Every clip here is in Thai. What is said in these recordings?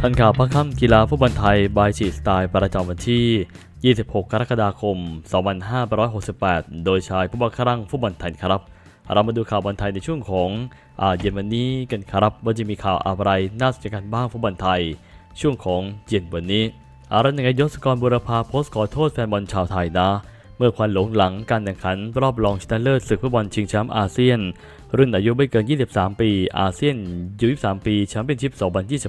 ทันข่าวพักค่ำกีฬาฟุตบอลไทยบายชีสไตล์ประจำวันที่ 26 กรกฎาคม 2568 โดยชายผู้บังคับรังฟุตบอลไทยครับ เรามาดูข่าวบอลไทยในช่วงของอาเย็นวันนี้กันครับว่าจะมีข่าวอะไรน่าสนใจกันบ้างฟุตบอลไทย ช่วงของเย็นวันนี้ อารันยังไงยศกรบุรพาโพสต์ขอโทษแฟนบอลชาวไทยนะ เมื่อควันหลงหลังการแข่งขันรอบรองชนะเลิศศึกฟุตบอลชิงแชมป์อาเซียน รุ่นอายุไม่เกิน 23 ปี อาเซียนยู23 ปีแชมเปี้ยนชิพ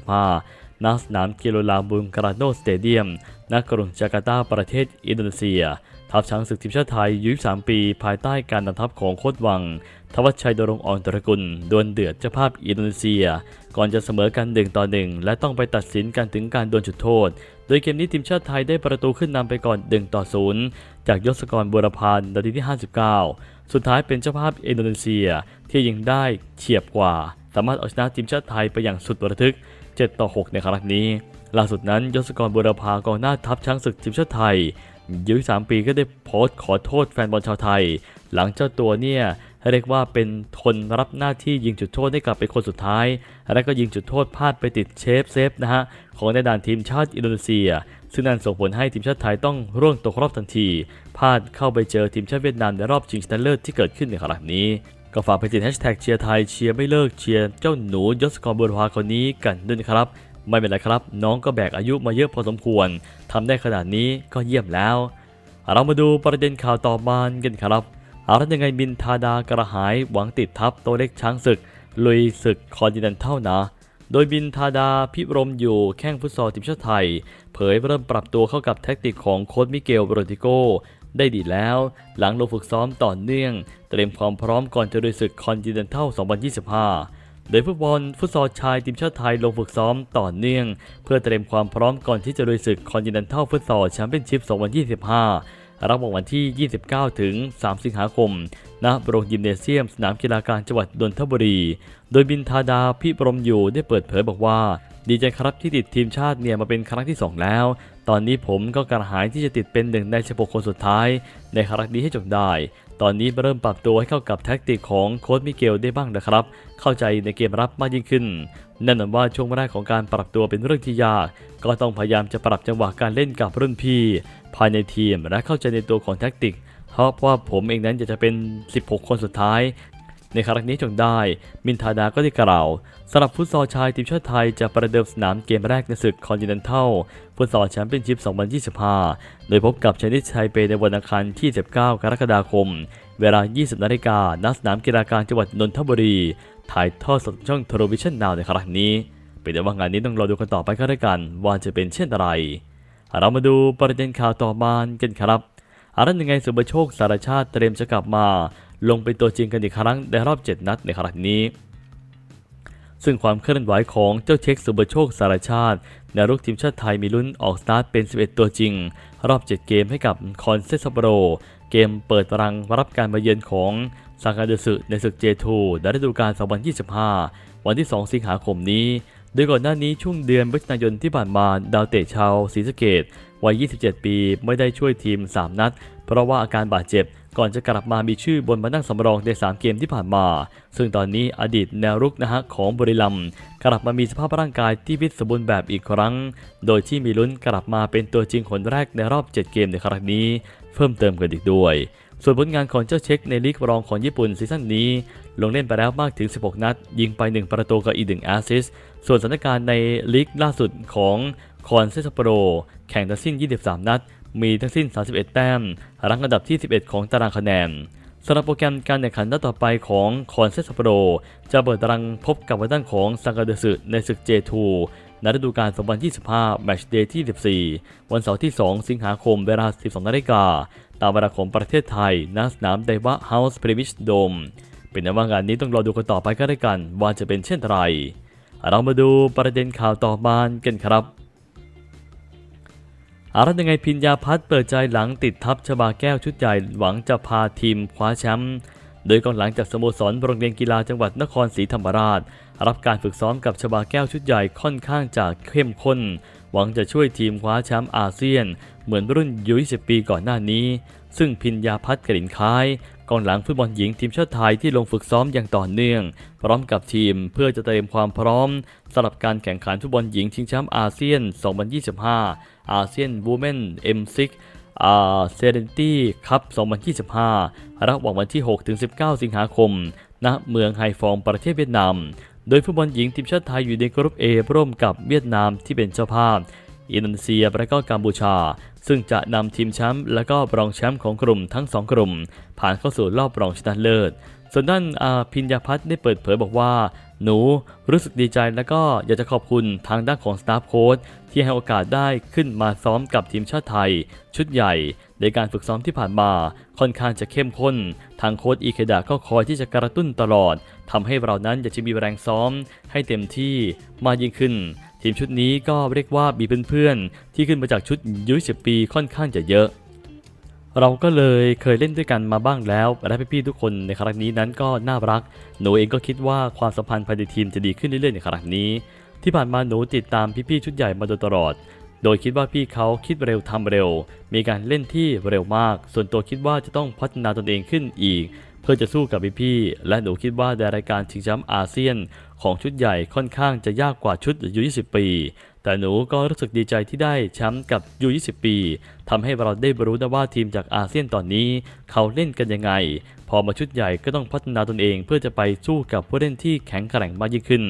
2025 ณสนามกิโลลาบุงกราโนสเตเดียมณกรุงจาการ์ตาประเทศอินโดนีเซีย ทัพช้างศึกทีมชาติไทยยู23ปี ภายใต้การนำทัพของโค้ชวัง ทวัชชัยดรงอ่อนตระกุลดวลเดือดเจ้าภาพอินโดนีเซีย ก่อนจะเสมอกัน1ต่อ1และต้องไปตัดสินกันถึงการดวลจุดโทษ โดยเกมนี้ทีมชาติไทยได้ประตูขึ้นนำไปก่อน1ต่อ0จากยศกรบุรพานนาทีที่ 59 สุดท้ายเป็นเจ้าภาพอินโดนีเซียที่ยิงได้เฉียบกว่า สามารถเอาชนะทีมชาติไทยไปอย่างสุดระทึก 7 ต่อ 6 ในครั้งนี้ ล่าสุดนั้นยศกรบุรพากองหน้าทัพช้างศึกทีมชาติไทยอายุ3ปีก็ได้โพสต์ขอโทษแฟนบอลชาวไทย หลังเจ้าตัวเนี่ยเรียกว่าเป็นคนรับหน้าที่ยิงจุดโทษให้กับเป็นคนสุดท้าย และก็ยิงจุดโทษพลาดไปติดเชฟเซฟนะฮะของในด่านทีมชาติอินโดนีเซีย ซึ่งนั่นส่งผลให้ทีมชาติไทยต้องร่วงตกรอบทันทีพลาดเข้าไปเจอทีมชาติเวียดนามในรอบชิงชนะเลิศที่เกิดขึ้นในครั้งนี้ ก็ฝากไปติดแฮชแท็กเชียร์ไทยเชียร์ไม่เลิกเชียร์เจ้าหนูยศกรบุรพาคนนี้กันด้วยนะครับ ไม่เป็นไรครับ น้องก็แบกอายุมาเยอะพอสมควรทำได้ขนาดนี้ก็เยี่ยมแล้ว เรามาดูประเด็นข่าวต่อมากันครับอารัตยังไงบินทาดากระหายหวังติดทัพตัวเล็กช้างศึก ลุยศึกคอนติเนนทัลนะโดยบินทาดาพิรมอยู่แข้งฟุตซอลทีมชาติไทย เผยเริ่มปรับตัวเข้ากับแท็กติกของโค้ชมิเกลโรติโก ได้ดีแล้ว หลังลงฝึกซ้อมต่อเนื่อง เตรียมความพร้อมก่อนจะลุยศึกคอนติเนนทัล 2025 โดยฟุตบอลฟุตซอลชายทีมชาติไทยลงฝึกซ้อมต่อเนื่อง เพื่อเตรียมความพร้อมก่อนที่จะลุยศึกคอนติเนนทัลฟุตซอลแชมเปี้ยนชิพ 2025ระหว่างวันที่ 29 ถึง 3 สิงหาคม ณ โรงยิมเนเซียม สนามกีฬาการจังหวัดนนทบุรี โดยบินทาดาพิบรมอยู่ได้เปิดเผยบอกว่าดีใจครับที่ติดทีมชาติเนี่ยมาเป็นครั้งที่ 2 แล้ว ตอนนี้ผมก็กระหายที่จะติดเป็นหนึ่งใน16คนสุดท้าย ในครั้งนี้ให้จบได้ ตอนนี้เริ่มปรับตัวให้เข้ากับแท็กติกของโค้ชมิเกลได้บ้างนะครับ เข้าใจในเกมรับมากยิ่งขึ้นแน่นอนว่าช่วงแรกของการปรับตัวเป็นเรื่องที่ยาก ก็ต้องพยายามจะปรับจังหวะการเล่นกับรุ่นพี่ ภายในทีมและเข้าใจในตัวของแท็กติกเพราะว่าผมเองนั้นอยากจะเป็น 16 คนสุดท้าย ในครั้งนี้จงได้ มินทาดาก็ได้กล่าวสำหรับฟุตซอลชายทีมชาติไทยจะประเดิมสนามเกมแรกในศึกคอนติเนนทัลฟุตซอลแชมเปี้ยนชิพ 2025 โดยพบกับชนิดชัยเปในวันอังคารที่ 19 กรกฎาคม เวลา 20 นาฬิกาณสนามกีฬาการจังหวัดนนทบุรี ถ่ายทอดสดช่องโทรวิชั่นนาวในครั้งนี้ เป็นแต่ว่างานนี้ต้องรอดูกันต่อไปก็แล้วกันว่าจะเป็นเช่นไร เรามาดูประเด็นข่าวต่อมากันครับอารันยังไงสุบโชคสารชาติเตรียมจะกลับมา ลงเป็นตัวจริงกันอีกครั้งในรอบ 7 นัดในครั้งนี้ ซึ่งความเคลื่อนไหวของเจ้าเช็คสุบโชคสารชาติในรุกทีมชาติไทยมีลุ้นออกสตาร์ทเป็น 11 ตัวจริง รอบ 7 เกมให้กับคอนเซซัปโรเกมเปิดตารางรับการมาเยือนของซากาเดสึในศึก J2 ในฤดูกาล 2025 วันที่ 2 สิงหาคมนี้โดยก่อนหน้านี้ช่วงเดือนมิถุนายนที่ผ่านมาดาวเตะชาวศรีสะเกดวัย 27 ปี ไม่ได้ช่วยทีม 3 นัด เพราะว่าอาการบาดเจ็บก่อนจะกลับมามีชื่อบนมานั่งสำรองใน 3 เกมที่ผ่านมา ซึ่งตอนนี้อดีตแนวรุกนะฮะของบุรีรัมย์กลับมามีสภาพร่างกายที่ฟิตสมบูรณ์แบบอีกครั้ง โดยที่มีลุ้นกลับมาเป็นตัวจริงคนแรกในรอบ 7 เกมในครั้งนี้ เพิ่มเติมกันอีกด้วย ส่วนผลงานของเจ้าเช็คในลีกรองของญี่ปุ่นซีซั่นนี้ ลงเล่นไปแล้วมากถึง 16 นัด ยิงไป 1 ประตูกับอีก1แอสซิสส่วนสถานการณ์ในลีกล่าสุดของคอนเซสโปรแข่งทั้งสิ้น 23 นัด มีทั้งสิ้น 31 แต้มรังอันดับที่ 11 ของตารางคะแนนสำหรับโปรแกรมการแข่งขันนัดต่อไปของคอนเซสโปร จะเปิดตารางพบกับวันด้านของซังกาเดสึในศึก J2 ในฤดูกาล 2025 แมตช์เดย์ที่ 14 วันเสาร์ที่ 2 สิงหาคม เวลา 12 นาฬิกา ตามเวลาของประเทศไทย ณ สนามไดวะเฮาส์พรีมิชโดม เป็นในว่างานนี้ต้องรอดูกันต่อไปก็ได้กัน ว่าจะเป็นเช่นไร เรามาดูประเด็นข่าวต่อมากันครับ อารัตยังไงพิญญาพัฒน์เปิดใจหลังติดทัพชบาแก้วชุดใหญ่หวังจะพาทีมคว้าแชมป์โดยกองหลังจากสโมสรโรงเรียนกีฬาจังหวัดนครศรีธรรมราช รับการฝึกซ้อมกับชบาแก้วชุดใหญ่ค่อนข้างจะเข้มข้น หวังจะช่วยทีมคว้าแชมป์อาเซียน เหมือนรุ่นยู20ปีก่อนหน้านี้ ซึ่งพิญญาพัฒน์กลิ่นคล้าย กองหลังฟุตบอลหญิงทีมชาติไทยที่ลงฝึกซ้อมอย่างต่อเนื่อง พร้อมกับทีมเพื่อจะเตรียมความพร้อมสำหรับการแข่งขันฟุตบอลหญิงชิงแชมป์อาเซียน 2025 อาเซียนวูแมน M6 อาเซเรนตี้คัพ 2025 ระหว่างวันที่ 6-19 สิงหาคม ณ เมืองไฮฟองประเทศเวียดนาม โดยฟุตบอลหญิงทีมชาติไทยอยู่ในกรุ๊ป A ร่วมกับเวียดนามที่เป็นเจ้าภาพ อินโดนีเซียและก็กัมพูชา ซึ่งจะนำทีมแชมป์และก็รองแชมป์ของกลุ่มทั้ง 2 กลุ่ม ผ่านเข้าสู่รอบรองชนะเลิศ ส่วนด้านอาพิญญาพัฒน์ได้เปิดเผยบอกว่า หนูรู้สึกดีใจและก็อยากจะขอบคุณทางด้านของสตาฟโค้ชที่ให้โอกาสได้ขึ้นมาซ้อมกับทีมชาติไทย ชุดใหญ่ในการฝึกซ้อมที่ผ่านมาค่อนข้างจะเข้มข้น ทางโค้ชอีเคดะก็คอยที่จะกระตุ้นตลอดทำให้เรานั้นอยากจะมีแรงซ้อมให้เต็มที่มากยิ่งขึ้น ทีมชุดนี้ก็เรียกว่ามีเพื่อนๆ ที่ขึ้นมาจากชุดยุยสิบปีค่อนข้างจะเยอะ เราก็เลยเคยเล่นด้วยกันมาบ้างแล้ว และพี่ๆทุกคนในครั้งนี้นั้นก็น่ารัก หนูเองก็คิดว่าความสัมพันธ์ภายในทีมจะดีขึ้นเรื่อยๆในครั้งนี้ ที่ผ่านมาหนูติดตามพี่ๆชุดใหญ่มาโดยตลอด โดยคิดว่าพี่เขาคิดเร็วทำเร็ว มีการเล่นที่เร็วมาก ส่วนตัวคิดว่าจะต้องพัฒนาตนเองขึ้นอีก พื่อจะสู้กับพี่ๆและหนูคิดว่าในรายการชิงแชมป์อาเซียน ของชุดใหญ่ค่อนข้างจะยากกว่าชุดยุ20 ปี แต่หนูก็รู้สึกดีใจที่ได้แชมป์กับยู20 ปีทำให้เราได้รู้นะว่าทีมจากอาเซียนตอนนี้ เขาเล่นกันยังไง พอมาชุดใหญ่ก็ต้องพัฒนาตนเองเพื่อจะไปสู้กับผู้เล่นที่แข็งแกร่งมากยิ่งขึ้น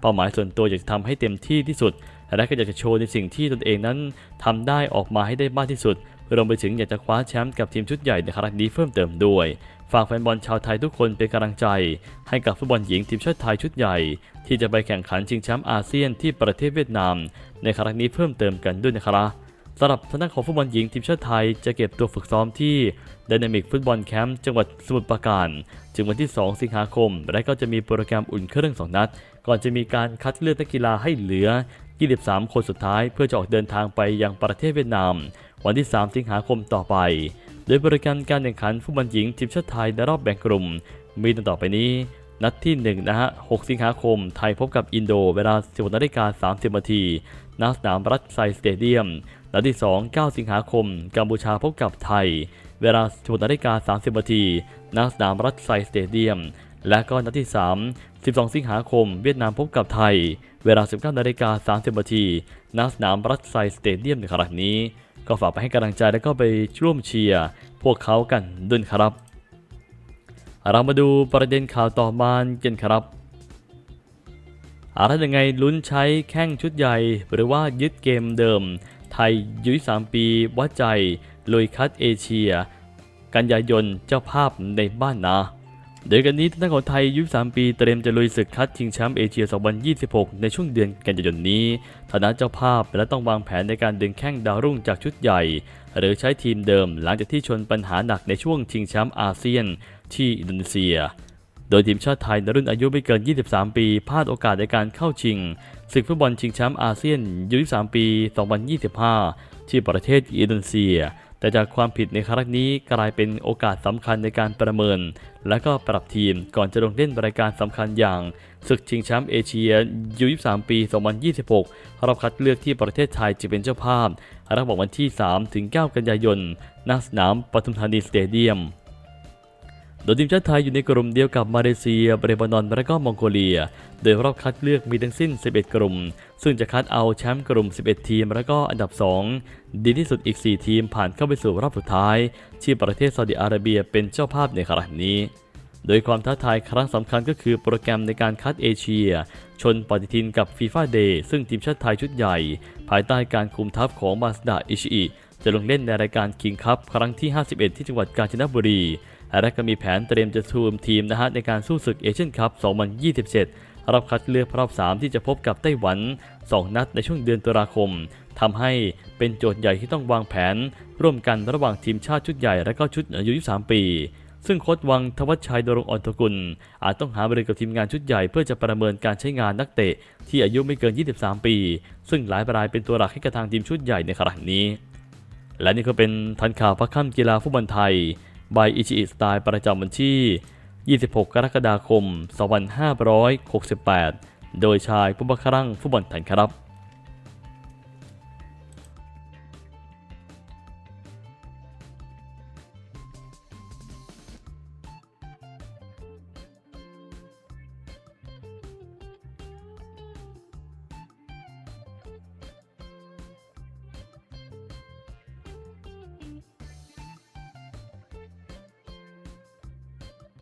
เป้าหมายส่วนตัวอยากจะทำให้เต็มที่ที่สุดและก็อยากจะโชว์ในสิ่งที่ตนเองนั้นทำได้ออกมาให้ได้มากที่สุดรวมไปถึงอยากจะคว้าแชมป์กับทีมชุดใหญ่ในครั้งนี้เพิ่มเติมด้วย ฝากแฟนบอลชาวไทยทุกคนเป็นกำลังใจ ให้กับฟุตบอลหญิงทีมชาติไทยชุดใหญ่ ที่จะไปแข่งขันชิงแชมป์อาเซียนที่ประเทศเวียดนาม ในครั้งนี้เพิ่มเติมกันด้วยนะครับสำหรับทางด้านของฟุตบอลหญิงทีมชาติไทยจะเก็บตัวฝึกซ้อมที่ Dynamic ฟุตบอลแคมป์จังหวัดสมุทรปราการถึงวันที่ 2 สิงหาคม และก็จะมีโปรแกรมอุ่นเครื่อง 2 นัด ก่อนจะมีการคัดเลือกนักกีฬาให้เหลือ 23 คนสุดท้าย เพื่อจะออกเดินทางไปยังประเทศเวียดนาม วันที่ 3 สิงหาคมต่อไป ดยบริการการแข่งขันฟุตบอลหญิงทีมชาติไทยในรอบแบ่งกลุ่ม มีดังต่อไปนี้ นัดที่ 1 นะฮะ 6 สิงหาคม ไทยพบกับอินโด เวลา 16นาฬิกา30นาทีณสนามรัฐไซสเตเดียม นัดที่ 2 9 สิงหาคม กัมพูชาพบกับไทย เวลา 16นาฬิกา30นาทีณสนามรัฐไซสเตเดียม และก็นัดที่ 3 12 สิงหาคม เวียดนามพบกับไทย เวลา 19นาฬิกา30นาทีณสนามรัฐไซสเตเดียมในครั้งนี้ ก็ฝากไปให้กำลังใจและก็ไปร่วมเชียร์พวกเขากันด้วยครับ เรามาดูประเด็นข่าวต่อมากันครับอะไรยังไงลุ้นใช้แข้งชุดใหญ่ หรือว่ายึดเกมเดิม ไทยยุ้ย3ปีวัดใจลุยคัดเอเชีย กันยายนเจ้าภาพในบ้านนา โดยกันนี้ทางด้านของไทยอายุ3ปีเตรียมจะลุยศึกคัดชิงแชมป์เอเชีย 2026 ในช่วงเดือนกันยายนนี้ฐานะเจ้าภาพและต้องวางแผนในการดึงแข้งดาวรุ่งจากชุดใหญ่ หรือใช้ทีมเดิมหลังจากที่ชนปัญหาหนักในช่วงชิงแชมป์อาเซียนที่อินโดนีเซีย โดยทีมชาติไทยในรุ่นอายุไม่เกิน 23 ปีพลาดโอกาสในการเข้าชิงศึกฟุตบอลชิงแชมป์อาเซียนยู23 ปี 2025 ที่ประเทศอินโดนีเซีย แต่จากความผิดในครั้งนี้กลายเป็นโอกาสสำคัญในการประเมิน และก็ปรับทีมก่อนจะลงเล่นรายการสำคัญอย่างศึกชิงแชมป์เอเชียยู23 ปี 2026 รอบคัดเลือกที่ประเทศไทยจะเป็นเจ้าภาพระหว่างวันที่ 3-9 กันยายนณสนามปทุมธานีสเตเดียม โดยทีมชาติไทยอยู่ในกลุ่มเดียวกับมาเลเซียเลบานอนและก็มองโกเลีย โดยรอบคัดเลือกมีทั้งสิ้น 11 กลุ่ม ซึ่งจะคัดเอาแชมป์กลุ่ม 11 ทีม และก็อันดับ 2 ดีที่สุดอีก 4 ทีมผ่านเข้าไปสู่รอบสุดท้าย ที่ประเทศซาอุดิอาระเบียเป็นเจ้าภาพในครั้งนี้ โดยความท้าทายครั้งสำคัญก็คือโปรแกรมในการคัดเอเชีย ชนปฏิทินกับฟีฟ่าเดย์ซึ่งทีมชาติไทยชุดใหญ่ ภายใต้การคุมทัพของมาสดาอิชิอิจะลงเล่นในรายการคิงคัพครั้งที่ 51 ที่จังหวัดกาญจนบุรี และก็มีแผนเตรียมจะทูมทีมนะฮะในการสู้ศึกเอเชียนคัพ 2027รอบคัดเลือกรอบ 3 ที่จะพบกับไต้หวัน 2 นัดในช่วงเดือนตุลาคมทำให้เป็นโจทย์ใหญ่ที่ต้องวางแผน ร่วมกันระหว่างทีมชาติชุดใหญ่และก็ชุดอายุ23 ปี ซึ่งโค้ชวังทวัชชัยดรงออนตกุล อาจต้องหาบริกับทีมงานชุดใหญ่เพื่อจะประเมินการใช้งานนักเตะ ที่อายุไม่เกิน 23 ปี ซึ่งหลายรายเป็นตัวหลักให้กับทางทีมชุดใหญ่ในครั้งนี้ และนี่ก็เป็นทันข่าวพักค่ำกีฬาฟุตบอลไทย บายอิชิอิสไตล์ประจำวันที่ 26 กรกฎาคม 2568 โดยชายผู้บังคับฟุตบอลไทยครับ